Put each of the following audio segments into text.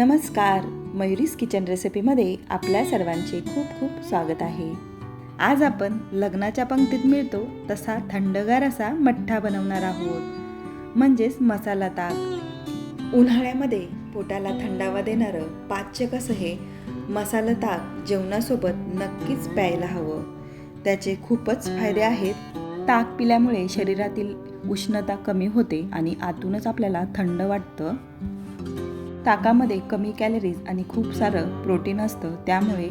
नमस्कार. मयुरीस किचन रेसिपीमध्ये आपल्या सर्वांचे खूप खूप स्वागत आहे. आज आपण लग्नाच्या पंक्तीत मिळतो तसा थंडगार असा मठ्ठा बनवणार आहोत. म्हणजेच मसाला ताक. उन्हाळ्यामध्ये पोटाला थंडावा देणारं पाचक असं हे मसाला ताक जेवणासोबत नक्कीच प्यायला हवं. त्याचे खूपच फायदे आहेत. ताक पिल्यामुळे शरीरातील उष्णता कमी होते आणि आतूनच आपल्याला थंड वाटतं. ताकामध्ये कमी कॅलरीज आणि खूप सारं प्रोटीन असतं त्यामुळे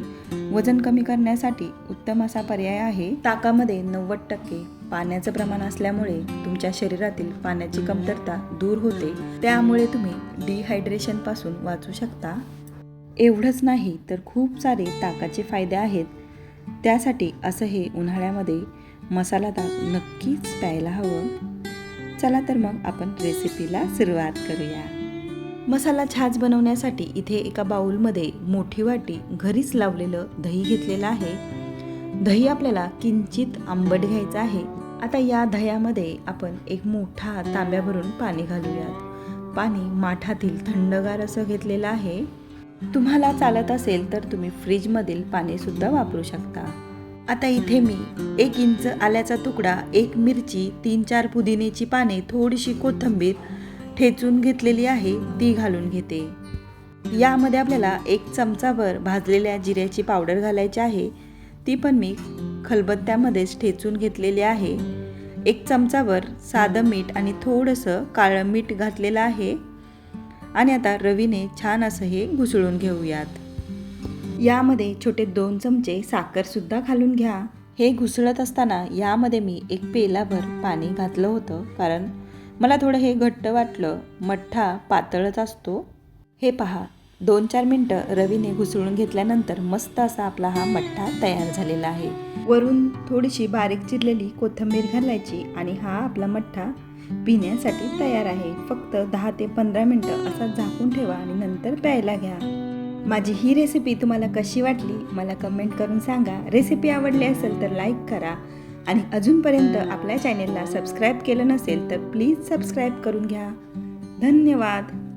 वजन कमी करण्यासाठी उत्तम असा पर्याय आहे. ताकामध्ये नव्वद टक्के पाण्याचं प्रमाण असल्यामुळे तुमच्या शरीरातील पाण्याची कमतरता दूर होते. त्यामुळे तुम्ही डिहायड्रेशनपासून वाचू शकता. एवढंच नाही तर खूप सारे ताकाचे फायदे आहेत. त्यासाठी असं हे उन्हाळ्यामध्ये मसाला ताक नक्कीच प्यायला हवं. चला तर मग आपण रेसिपीला सुरुवात करूया. मसाला छाछ बनवण्यासाठी इथे एका बाऊलमध्ये मोठी वाटी घरीच लावलेलं दही घेतलेलं आहे. दही आपल्याला किंचित आंबट घ्यायचं आहे. आता या दह्यामध्ये आपण एक मोठा तांब्या भरून पाणी घालूयात. पाणी माठातील थंडगार असं घेतलेलं आहे. तुम्हाला चालत असेल तर तुम्ही फ्रीजमधील पाणीसुद्धा वापरू शकता. आता इथे मी एक इंच आल्याचा तुकडा एक मिरची तीन चार पुदिनेची पाने थोडीशी कोथिंबीर ठेचून घेतलेली आहे ती घालून घेते. यामध्ये आपल्याला एक चमचाभर भाजलेल्या जिऱ्याची पावडर घालायची आहे. ती पण मी खलबत्त्यामध्येच ठेचून घेतलेली आहे. एक चमचाभर साधं मीठ आणि थोडंसं काळं मीठ घातलेलं आहे. आणि आता रवीने छान असं हे घुसळून घेऊयात. यामध्ये छोटे दोन चमचे साखरसुद्धा घालून घ्या. हे घुसळत असताना यामध्ये मी एक पेलाभर पाणी घातलं होतं कारण मला थोडं हे घट्ट वाटलं. मठ्ठा पातळच असतो. हे पहा दोन चार मिनटं रवीने घुसळून घेतल्यानंतर मस्त असा आपला हा मठ्ठा तयार झालेला आहे. वरून थोडीशी बारीक चिरलेली कोथिंबीर घालायची आणि हा आपला मठ्ठा पिण्यासाठी तयार आहे. फक्त दहा ते पंधरा मिनटं असा झाकून ठेवा आणि नंतर प्यायला घ्या. माझी ही रेसिपी तुम्हाला कशी वाटली मला कमेंट करून सांगा. रेसिपी आवडली असेल तर लाईक करा. आणि अजूनपर्यंत आपल्या चॅनेलला सबस्क्राईब केलं नसेल तर प्लीज सबस्क्राईब करून घ्या. धन्यवाद.